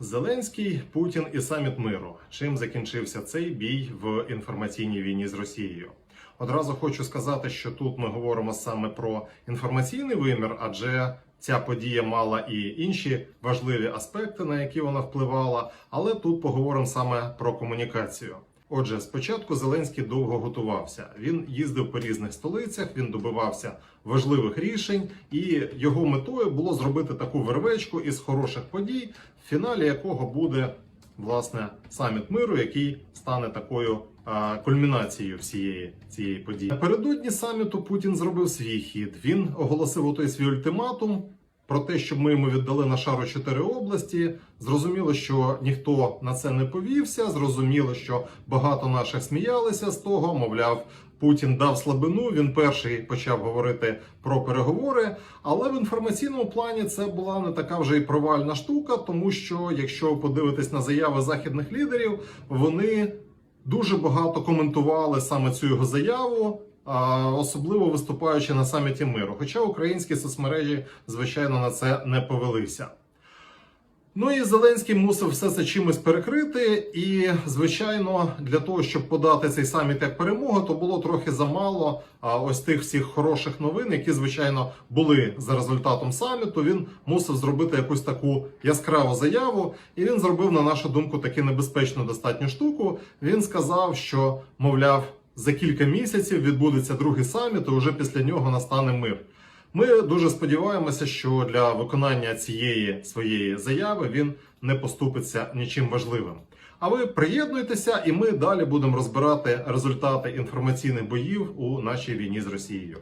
Зеленський, Путін і саміт миру. Чим закінчився цей бій в інформаційній війні з Росією? Одразу хочу сказати, що тут ми говоримо саме про інформаційний вимір, адже ця подія мала і інші важливі аспекти, на які вона впливала. Але тут поговоримо саме про комунікацію. Отже, спочатку Зеленський довго готувався. Він їздив по різних столицях, він добивався важливих рішень, і його метою було зробити таку вервечку із хороших подій, в фіналі якого буде власне саміт миру, який стане такою а, кульмінацією всієї цієї події. Напередодні саміту Путін зробив свій хід. Він оголосив отой свій ультиматум. Про те, щоб ми йому віддали на шару чотири області, зрозуміло, що ніхто на це не повівся. Зрозуміло, що багато наших сміялися з того. Мовляв, Путін дав слабину. Він перший почав говорити про переговори. Але в інформаційному плані це була не така вже й провальна штука, тому що якщо ви подивитесь на заяви західних лідерів, вони дуже багато коментували саме цю його заяву. Особливо виступаючи на саміті миру. Хоча українські соцмережі, звичайно, на це не повелися. Ну і Зеленський мусив все це чимось перекрити. І, звичайно, для того, щоб подати цей саміт як перемогу, то було трохи замало а, ось тих всіх хороших новин, які, звичайно, були за результатом саміту. Він мусив зробити якусь таку яскраву заяву, і він зробив, на нашу думку, таки небезпечну достатню штуку. Він сказав, що, мовляв, за кілька місяців відбудеться другий саміт, і вже після нього настане мир. Ми дуже сподіваємося, що для виконання цієї своєї заяви він не поступиться нічим важливим. А ви приєднуйтеся, і ми далі будемо розбирати результати інформаційних боїв у нашій війні з Росією.